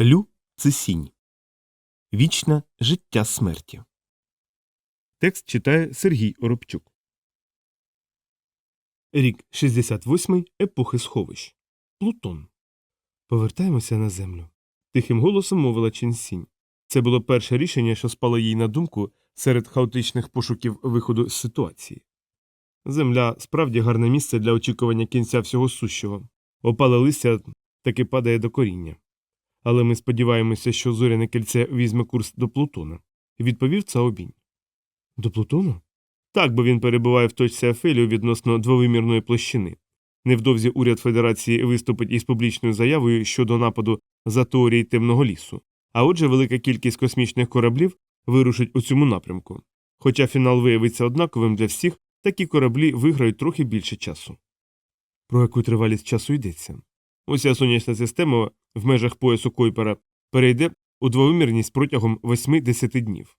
Лю Цисінь. Вічне життя смерті. Текст читає Сергій Оробчук. Рік 68 епохи сховищ. Плутон. Повертаємося на землю. Тихим голосом мовила Ченсінь. Це було перше рішення, що спало їй на думку серед хаотичних пошуків виходу з ситуації. Земля справді гарне місце для очікування кінця всього сущого. Опале листя таки падає до коріння. Але ми сподіваємося, що зоряне кільце візьме курс до Плутона, відповів Цаобінь. До Плутону? Так, бо він перебуває в точці Афелію відносно двовимірної площини. Невдовзі уряд Федерації виступить із публічною заявою щодо нападу за теорії темного лісу, а отже, велика кількість космічних кораблів вирушить у цьому напрямку. Хоча фінал виявиться однаковим для всіх, такі кораблі виграють трохи більше часу. Про яку тривалість часу йдеться? Уся сонячна система в межах поясу Койпера перейде у двовимірність протягом 8-10 днів.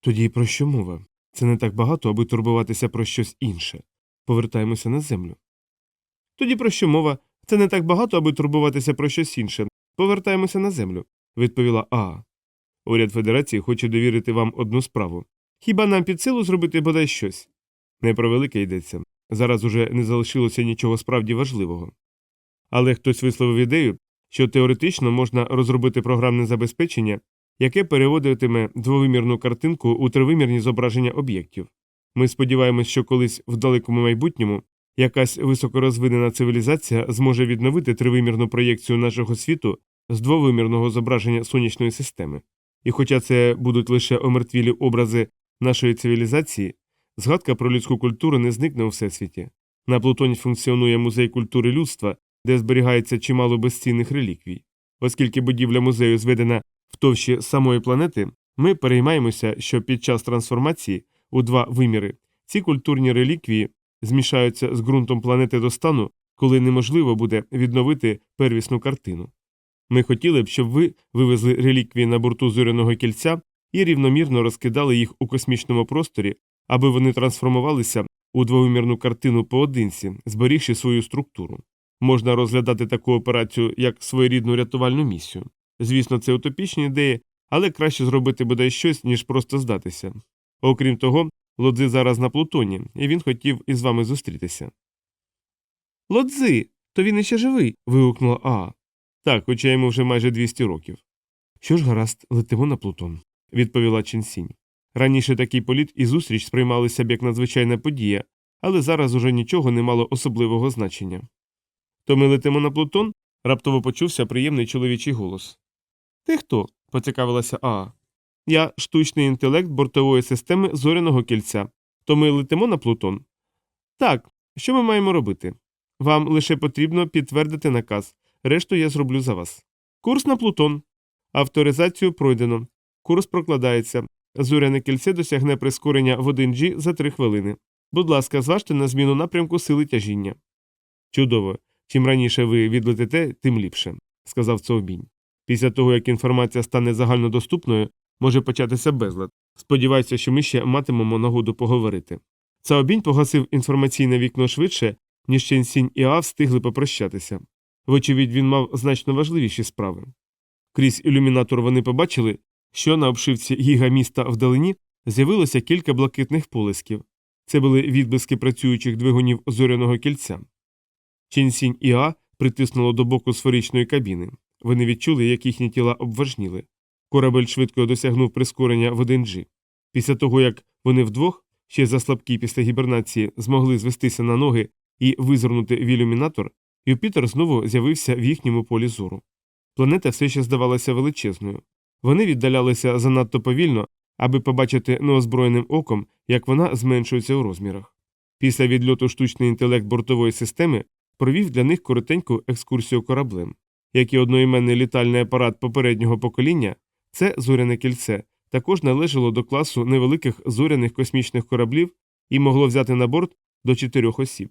Тоді про що мова? Це не так багато, аби турбуватися про щось інше. Повертаємося на землю. Тоді про що мова? Це не так багато, аби турбуватися про щось інше. Повертаємося на землю, відповіла Аа. Уряд Федерації хоче довірити вам одну справу. Хіба нам під силу зробити бодай щось? Не про велике йдеться. Зараз уже не залишилося нічого справді важливого. Але хтось висловив ідею, що теоретично можна розробити програмне забезпечення, яке переводитиме двовимірну картинку у тривимірні зображення об'єктів. Ми сподіваємось, що колись в далекому майбутньому якась високорозвинена цивілізація зможе відновити тривимірну проєкцію нашого світу з двовимірного зображення сонячної системи. І хоча це будуть лише омертвілі образи нашої цивілізації, згадка про людську культуру не зникне у всесвіті. На Плутоні функціонує музей культури людства, де зберігається чимало безцінних реліквій. Оскільки будівля музею зведена в товщі самої планети, ми переймаємося, що під час трансформації у два виміри ці культурні реліквії змішаються з ґрунтом планети до стану, коли неможливо буде відновити первісну картину. Ми хотіли б, щоб ви вивезли реліквії на борту зоряного кільця і рівномірно розкидали їх у космічному просторі, аби вони трансформувалися у двовимірну картину поодинці, зберігши свою структуру. Можна розглядати таку операцію як своєрідну рятувальну місію. Звісно, це утопічні ідеї, але краще зробити бодай щось, ніж просто здатися. Окрім того, Лодзи зараз на Плутоні, і він хотів із вами зустрітися. Лодзи, то він іще живий. вигукнула Аа. Так, хоча йому вже майже 200 років. Що ж гаразд, летимо на Плутон, відповіла Ченсінь. Раніше такий політ і зустріч сприймалися б як надзвичайна подія, але зараз уже нічого не мало особливого значення. То ми летимо на Плутон? раптово почувся приємний чоловічий голос. Ти хто? поцікавилася Аа. Я штучний інтелект бортової системи зоряного кільця. То ми летимо на Плутон? Так, що ми маємо робити? Вам лише потрібно підтвердити наказ, решту я зроблю за вас. Курс на Плутон. Авторизацію пройдено. Курс прокладається. Зоряне кільце досягне прискорення в 1G за 3 хвилини. Будь ласка, зважте на зміну напрямку сили тяжіння. Чудово. Чим раніше ви відлетите, тим ліпше, сказав Цовбінь. Після того, як інформація стане загальнодоступною, може початися безлад. Сподіваюся, що ми ще матимемо нагоду поговорити. Цаобінь погасив інформаційне вікно швидше, ніж Ченсінь і А встигли попрощатися. Вочевидь, він мав значно важливіші справи. Крізь ілюмінатор вони побачили, що на обшивці гігаміста вдалині з'явилося кілька блакитних полисків. Це були відблиски працюючих двигунів зоряного кільця. Ченсінь і А притиснуло до боку сферичної кабіни. Вони відчули, як їхні тіла обважніли. Корабель швидко досягнув прискорення в 1G. Після того, як вони вдвох, ще заслабкі після гібернації, змогли звестися на ноги і визирнути в ілюмінатор, Юпітер знову з'явився в їхньому полі зору. Планета все ще здавалася величезною. Вони віддалялися занадто повільно, аби побачити неозброєним оком, як вона зменшується у розмірах. Після відльоту штучний інтелект бортової системи провів для них коротеньку екскурсію кораблем. Як і одноіменний літальний апарат попереднього покоління, це зоряне кільце також належало до класу невеликих зоряних космічних кораблів і могло взяти на борт до чотирьох осіб.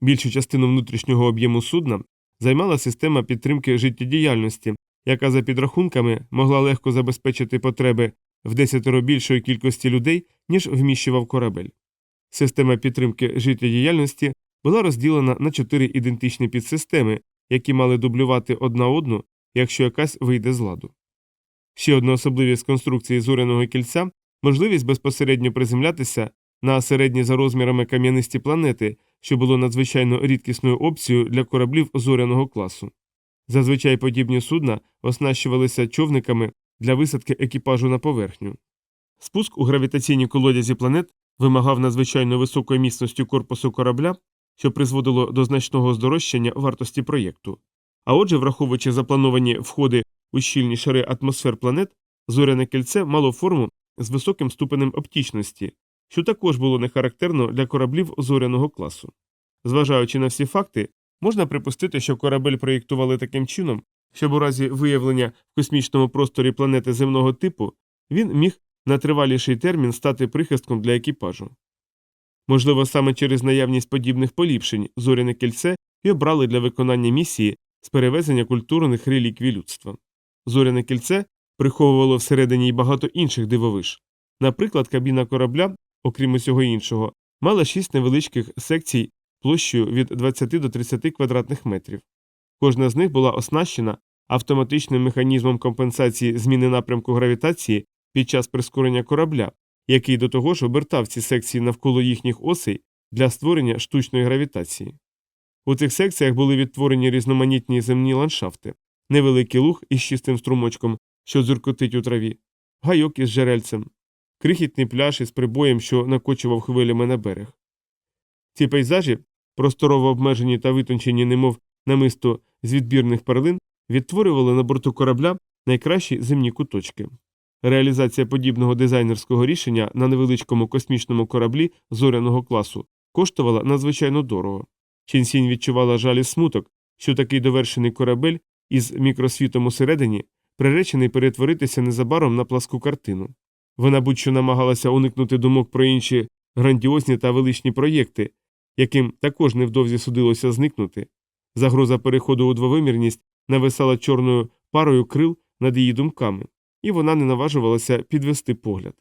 Більшу частину внутрішнього об'єму судна займала система підтримки життєдіяльності, яка за підрахунками могла легко забезпечити потреби в десятеро більшої кількості людей, ніж вміщував корабель. Система підтримки життєдіяльності була розділена на чотири ідентичні підсистеми, які мали дублювати одна одну якщо якась вийде з ладу. Ще одна особливість конструкції зоряного кільця можливість безпосередньо приземлятися на середні за розмірами кам'янисті планети, що було надзвичайно рідкісною опцією для кораблів зоряного класу. Зазвичай подібні судна оснащувалися човниками для висадки екіпажу на поверхню. Спуск у гравітаційній колодязі планет вимагав надзвичайно високої міцності корпусу корабля, що призводило до значного здорожчання вартості проєкту. А отже, враховуючи заплановані входи у щільні шари атмосфер планет, зоряне кільце мало форму з високим ступенем оптічності, що також було не характерно для кораблів зоряного класу. Зважаючи на всі факти, можна припустити, що корабель проєктували таким чином, щоб у разі виявлення в космічному просторі планети земного типу він міг на триваліший термін стати прихистком для екіпажу. Можливо, саме через наявність подібних поліпшень зоряне кільце і обрали для виконання місії з перевезення культурних реліквій людства. Зоряне кільце приховувало всередині й багато інших дивовиж. Наприклад, кабіна корабля, окрім усього іншого, мала шість невеличких секцій площею від 20 до 30 квадратних метрів. Кожна з них була оснащена автоматичним механізмом компенсації зміни напрямку гравітації під час прискорення корабля, який до того ж обертав ці секції навколо їхніх осей для створення штучної гравітації. У цих секціях були відтворені різноманітні земні ландшафти, невеликий луг із чистим струмочком, що дзюркотить у траві, гайок із жерельцем, крихітний пляж із прибоєм, що накочував хвилями на берег. Ці пейзажі, просторово обмежені та витончені, немов намисто з відбірних перлин, відтворювали на борту корабля найкращі земні куточки. Реалізація подібного дизайнерського рішення на невеличкому космічному кораблі зоряного класу коштувала надзвичайно дорого. Чінсінь відчувала жаль і смуток, що такий довершений корабель із мікросвітом усередині приречений перетворитися незабаром на пласку картину. Вона будь-що намагалася уникнути думок про інші грандіозні та величні проєкти, яким також невдовзі судилося зникнути. Загроза переходу у двовимірність нависала чорною парою крил над її думками, і вона не наважувалася підвести погляд.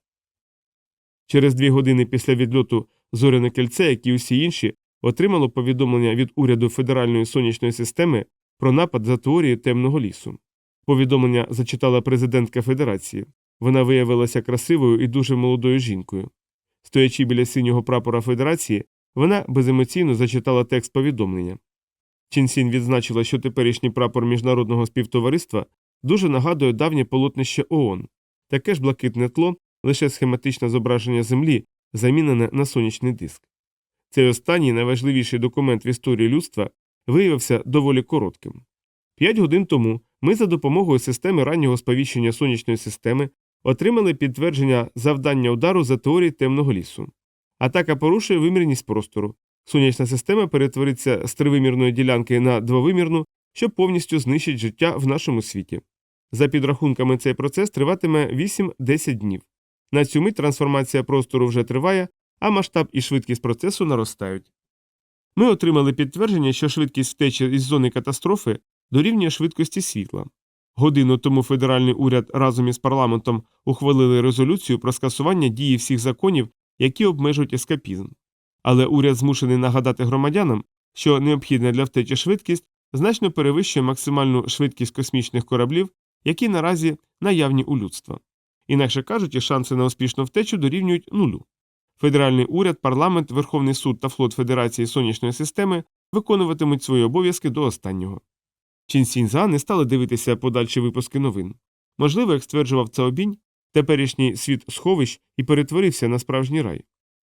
Через дві години після відльоту зоряне кільце, як і усі інші, отримало повідомлення від уряду Федеральної сонячної системи про напад за теорією темного лісу. Повідомлення зачитала президентка Федерації. Вона виявилася красивою і дуже молодою жінкою. Стоячи біля синього прапора Федерації, вона беземоційно зачитала текст повідомлення. Чінсін відзначила, що теперішній прапор міжнародного співтовариства дуже нагадує давнє полотнище ООН, таке ж блакитне тло, лише схематичне зображення Землі, замінене на сонячний диск. Цей останній найважливіший документ в історії людства виявився доволі коротким. П'ять годин тому ми за допомогою системи раннього сповіщення сонячної системи отримали підтвердження завдання удару за теорією темного лісу. Атака порушує вимірність простору. Сонячна система перетвориться з тривимірної ділянки на двовимірну, що повністю знищить життя в нашому світі. За підрахунками, цей процес триватиме 8-10 днів. На цю мить трансформація простору вже триває, а масштаб і швидкість процесу наростають. Ми отримали підтвердження, що швидкість втечі із зони катастрофи дорівнює швидкості світла. Годину тому федеральний уряд разом із парламентом ухвалили резолюцію про скасування дії всіх законів, які обмежують ескапізм. Але уряд змушений нагадати громадянам, що необхідна для втечі швидкість значно перевищує максимальну швидкість космічних кораблів, які наразі наявні у людства. Інакше кажучи, шанси на успішну втечу дорівнюють нулю. Федеральний уряд, парламент, Верховний суд та флот Федерації сонячної системи виконуватимуть свої обов'язки до останнього. Чінсіньза не стали дивитися подальші випуски новин. Можливо, як стверджував Цаобінь, теперішній світ сховищ і перетворився на справжній рай.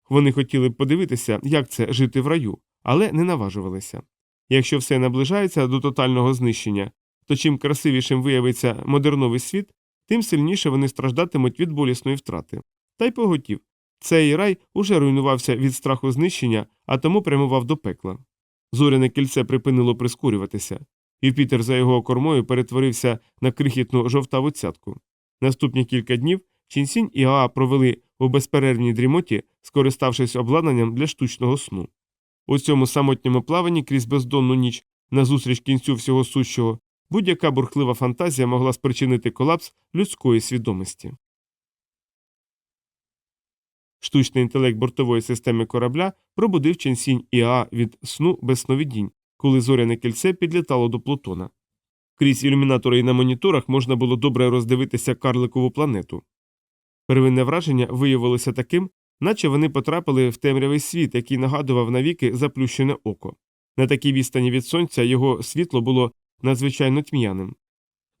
Вони хотіли б подивитися, як це жити в раю, але не наважувалися. Якщо все наближається до тотального знищення, то чим красивішим виявиться модерновий світ, тим сильніше вони страждатимуть від болісної втрати. Та й поготів. Цей рай уже руйнувався від страху знищення, а тому прямував до пекла. Зоряне кільце припинило прискорюватися. Юпітер за його кормою перетворився на крихітну жовтаву цятку. Наступні кілька днів Чінсінь і Аа провели у безперервній дрімоті, скориставшись обладнанням для штучного сну. У цьому самотньому плаванні крізь бездонну ніч, назустріч кінцю всього сущого, будь-яка бурхлива фантазія могла спричинити колапс людської свідомості. Штучний інтелект бортової системи корабля пробудив Ченсінь і Аа від сну без сновидінь, коли зоряне кільце підлітало до Плутона. Крізь ілюмінатори і на моніторах можна було добре роздивитися карликову планету. Первинне враження виявилося таким, наче вони потрапили в темрявий світ, який нагадував навіки заплющене око. На такій відстані від сонця його світло було надзвичайно тьмяним.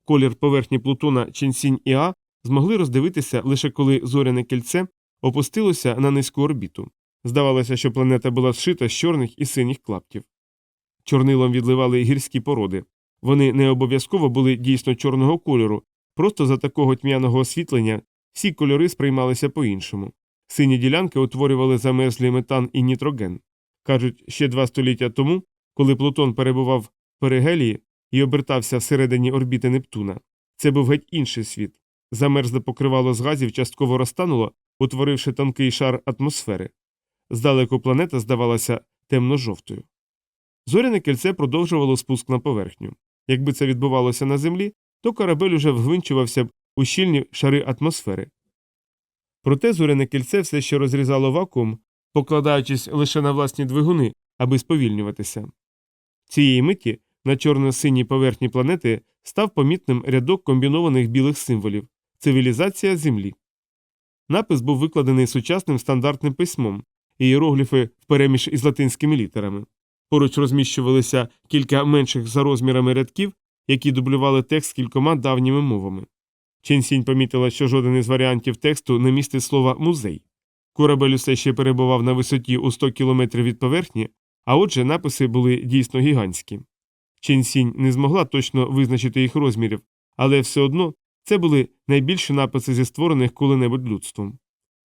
Колір поверхні Плутона Ченсінь і А змогли роздивитися лише коли зоряне кільце опустилося на низьку орбіту. Здавалося, що планета була зшита з чорних і синіх клаптів. Чорнилом відливали гірські породи. Вони не обов'язково були дійсно чорного кольору, просто за такого тьмяного освітлення всі кольори сприймалися по-іншому. Сині ділянки утворювали замерзлий метан і нітроген. Кажуть, ще два століття тому, коли Плутон перебував в перигелії і обертався всередині орбіти Нептуна, це був геть інший світ. Замерзле покривало з газів частково розтануло, утворивши тонкий шар атмосфери. Здалеку планета здавалася темно-жовтою. Зоряне кільце продовжувало спуск на поверхню. Якби це відбувалося на землі, то корабель уже вгвинчувався б у щільні шари атмосфери. Проте зоряне кільце все ще розрізало вакуум, покладаючись лише на власні двигуни, аби сповільнюватися. Цієї миті на чорно-синій поверхні планети став помітним рядок комбінованих білих символів цивілізація Землі. Напис був викладений сучасним стандартним письмом, ієрогліфи впереміж із латинськими літерами. Поруч розміщувалися кілька менших за розмірами рядків, які дублювали текст кількома давніми мовами. Ченсінь помітила, що жоден із варіантів тексту не містить слова музей. Корабель усе ще перебував на висоті у 100 кілометрів від поверхні, а отже, написи були дійсно гігантські. Ченсінь не змогла точно визначити їх розмірів, але все одно це були найбільші написи зі створених коли-небудь людством.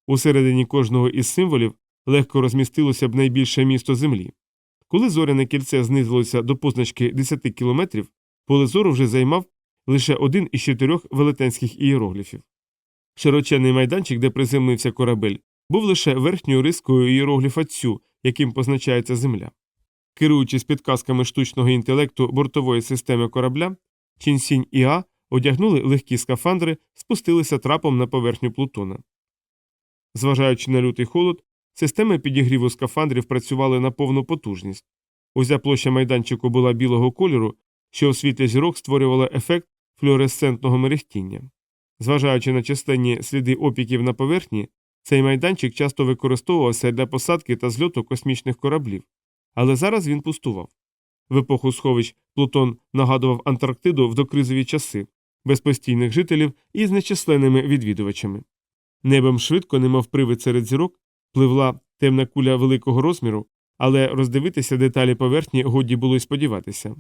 Усередині кожного із символів легко розмістилося б найбільше місто Землі. Коли зоряне кільце знизилося до позначки 10 кілометрів, поле зору вже займав лише один із чотирьох велетенських ієрогліфів. Широченний майданчик, де приземлився корабель, був лише верхньою рискою ієрогліфа цю, яким позначається Земля. Керуючись підказками штучного інтелекту бортової системи корабля, Чінсінь і А одягнули легкі скафандри, спустилися трапом на поверхню Плутона. Зважаючи на лютий холод, системи підігріву скафандрів працювали на повну потужність. Уся площа майданчику була білого кольору, що у світлі зірок створювало ефект флюоресцентного мерехтіння. Зважаючи на численні сліди опіків на поверхні, цей майданчик часто використовувався для посадки та зльоту космічних кораблів, але зараз він пустував. В епоху сховищ Плутон нагадував Антарктиду в докризові часи, без постійних жителів і з нечисленними відвідувачами. Небом швидко, немов привид серед зірок, пливла темна куля великого розміру, але роздивитися деталі поверхні годі було й сподіватися.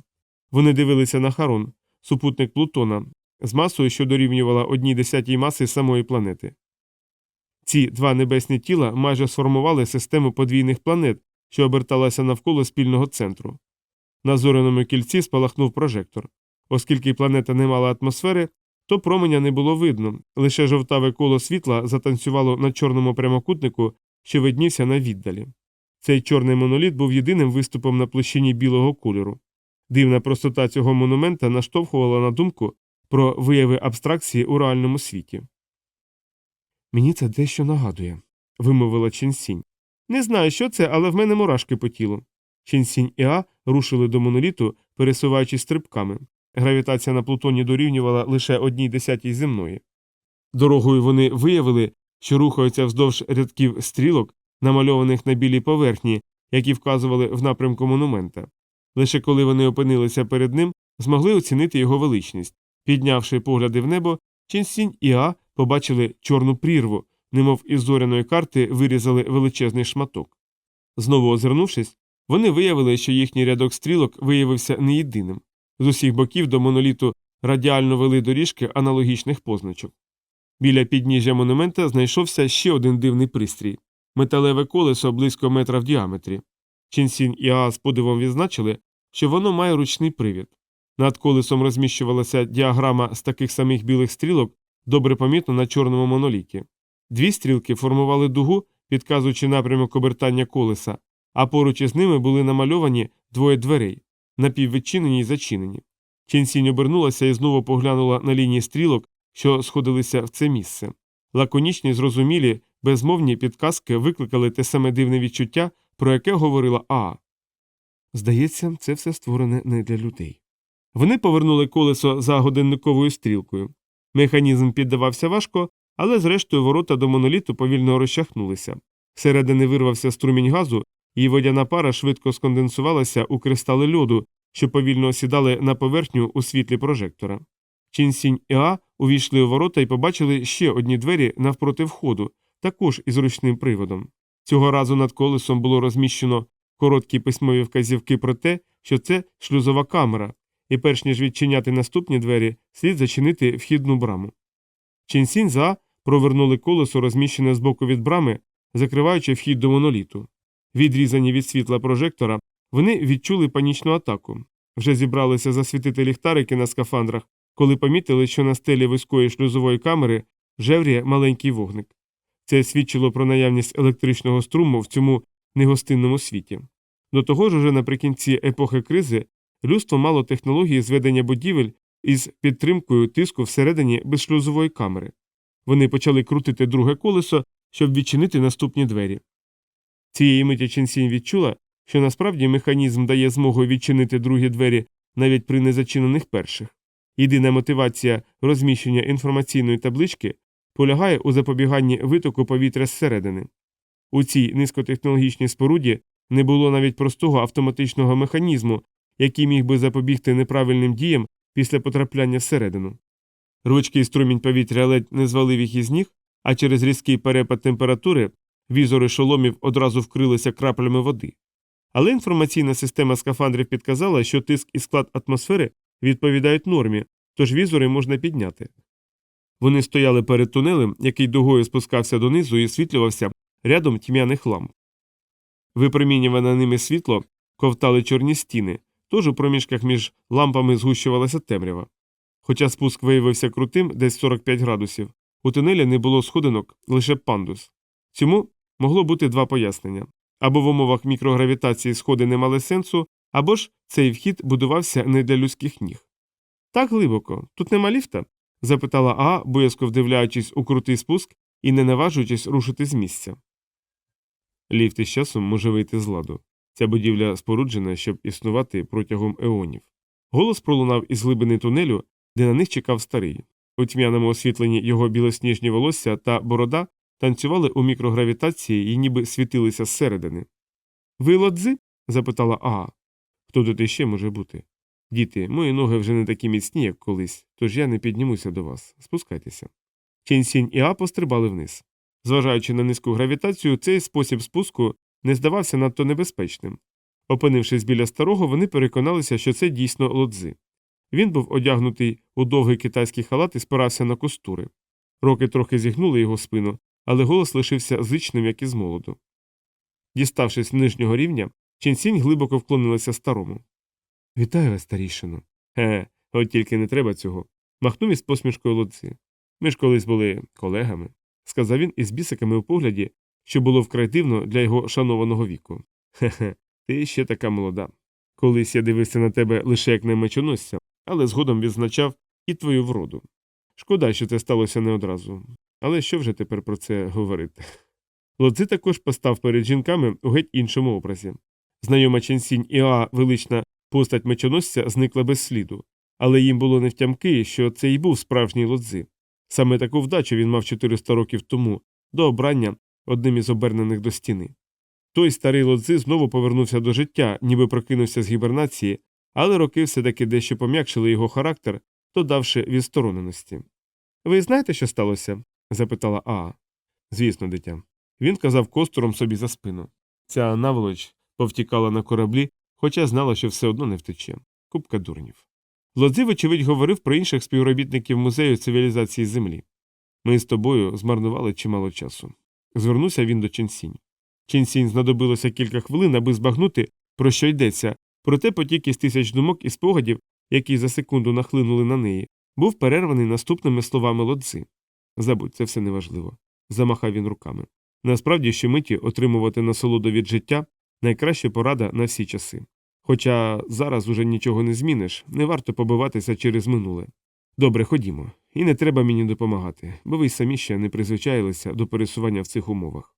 Вони дивилися на Харон, супутник Плутона, з масою, що дорівнювала одній десятій маси самої планети. Ці два небесні тіла майже сформували систему подвійних планет, що оберталася навколо спільного центру. На зоряному кільці спалахнув прожектор. Оскільки планета не мала атмосфери, то променя не було видно, лише жовтаве коло світла затанцювало на чорному прямокутнику, що виднівся на віддалі. Цей чорний моноліт був єдиним виступом на площині білого кольору. Дивна простота цього монумента наштовхувала на думку про вияви абстракції у реальному світі. Мені це дещо нагадує, вимовила Ченсінь. Не знаю, що це, але в мене мурашки по тілу. Ченсінь і А рушили до моноліту, пересуваючись стрибками. Гравітація на Плутоні дорівнювала лише одній десятій земної. Дорогою вони виявили, що рухаються вздовж рядків стрілок, намальованих на білій поверхні, які вказували в напрямку монумента. Лише коли вони опинилися перед ним, змогли оцінити його величність. Піднявши погляди в небо, Ченсінь і А побачили чорну прірву, немов із зоряної карти вирізали величезний шматок. Знову озирнувшись, вони виявили, що їхній рядок стрілок виявився не єдиним. З усіх боків до моноліту радіально вели доріжки аналогічних позначок. Біля підніжжя монумента знайшовся ще один дивний пристрій металеве колесо близько метра в діаметрі. Ченсін і Аа з подивом відзначили, що воно має ручний привід. Над колесом розміщувалася діаграма з таких самих білих стрілок, добре помітно на чорному моноліті. Дві стрілки формували дугу, підказуючи напрямок обертання колеса, а поруч із ними були намальовані двоє дверей напіввідчинені й зачинені. Ченсінь обернулася і знову поглянула на лінії стрілок, що сходилися в це місце. Лаконічні, зрозумілі, безмовні підказки викликали те саме дивне відчуття, про яке говорила Аа. Здається, це все створене не для людей. Вони повернули колесо за годинниковою стрілкою. Механізм піддавався важко, але зрештою ворота до моноліту повільно розчахнулися. Всередини вирвався струмінь газу, і водяна пара швидко сконденсувалася у кристали льоду, що повільно осідали на поверхню у світлі прожектора. Чінсінь і А увійшли у ворота і побачили ще одні двері навпроти входу, також із ручним приводом. Цього разу над колесом було розміщено короткі письмові вказівки про те, що це шлюзова камера, і перш ніж відчиняти наступні двері, слід зачинити вхідну браму. Чінсінь за провернули колесо, розміщене збоку від брами, закриваючи вхід до моноліту. Відрізані від світла прожектора, вони відчули панічну атаку. Вже зібралися засвітити ліхтарики на скафандрах, коли помітили, що на стелі вузької шлюзової камери жевріє маленький вогник. Це свідчило про наявність електричного струму в цьому негостинному світі. До того ж, уже наприкінці епохи кризи людство мало технології зведення будівель із підтримкою тиску всередині безшлюзової камери. Вони почали крутити друге колесо, щоб відчинити наступні двері. Цієї миті Ченсінь відчула, що насправді механізм дає змогу відчинити другі двері навіть при незачинених перших. Єдина мотивація розміщення інформаційної таблички полягає у запобіганні витоку повітря зсередини. У цій низькотехнологічній споруді не було навіть простого автоматичного механізму, який міг би запобігти неправильним діям після потрапляння всередину. Ручкий струмінь повітря ледь не звалив їх із ніг, а через різкий перепад температури візори шоломів одразу вкрилися краплями води. Але інформаційна система скафандрів підказала, що тиск і склад атмосфери відповідають нормі, тож візори можна підняти. Вони стояли перед тунелем, який дугою спускався донизу і освітлювався рядом тьмяних ламп. Випромінюване ними світло ковтали чорні стіни, тож у проміжках між лампами згущувалася темрява. Хоча спуск виявився крутим, десь 45 градусів, у тунелі не було сходинок, лише пандус. Цьому могло бути два пояснення або в умовах мікрогравітації сходи не мали сенсу, або ж цей вхід будувався не для людських ніг. Так глибоко, тут нема ліфта? запитала Аа, боязко вдивляючись у крутий спуск і не наважуючись рушити з місця. Ліфт із часом може вийти з ладу. Ця будівля споруджена, щоб існувати протягом еонів. Голос пролунав із глибини тунелю, де на них чекав старий. У тьмяному освітленні його білосніжні волосся та борода танцювали у мікрогравітації і ніби світилися зсередини. Ви лодзи? запитала Аа. Хто тут іще може бути? Діти, мої ноги вже не такі міцні, як колись, тож я не піднімуся до вас. Спускайтеся. Ченсінь і А пострибали вниз. Зважаючи на низьку гравітацію, цей спосіб спуску не здавався надто небезпечним. Опинившись біля старого, вони переконалися, що це дійсно лодзи. Він був одягнутий у довгий китайський халат і спирався на костури. Роки трохи зігнули його спину, але голос лишився зичним, як із молоду. Діставшись нижнього рівня, Ченсінь глибоко вклонилася старому. Вітаю вас, старішину. Ге, от тільки не треба цього. Махнув із посмішкою лодзи. Ми ж колись були колегами, сказав він із бісиками у погляді, що було вкрай дивно для його шанованого віку. Хе-хе, ти ще така молода. Колись я дивився на тебе лише як на мечоносця, але згодом відзначав і твою вроду. Шкода, що це сталося не одразу. Але що вже тепер про це говорити? Лодзи також постав перед жінками у геть іншому образі. Знайома Ченсінь Іа велична постать мечоносця зникла без сліду, але їм було не втямки, що це і був справжній лодзи. Саме таку вдачу він мав 400 років тому, до обрання одним із обернених до стіни. Той старий лодзи знову повернувся до життя, ніби прокинувся з гібернації, але роки все таки дещо пом'якшили його характер, додавши відстороненості. Ви знаєте, що сталося? запитала Аа. Звісно, дитя. Він казав костуром собі за спину. Ця наволоч повтікала на кораблі, хоча знала, що все одно не втече. Купка дурнів. Лодзи, вочевидь, говорив про інших співробітників музею цивілізації Землі. Ми з тобою змарнували чимало часу. Звернувся він до Ченсінь. Ченсінь знадобилося кілька хвилин, аби збагнути, про що йдеться, проте потік із тисяч думок і спогадів, які за секунду нахлинули на неї, був перерваний наступними словами лодзи. Забудь, це все неважливо. замахав він руками. Насправді, щомиті отримувати насолоду від життя найкраща порада на всі часи. Хоча зараз уже нічого не зміниш, не варто побиватися через минуле. Добре, ходімо, і не треба мені допомагати, бо ви самі ще не призвичаїлися до пересування в цих умовах.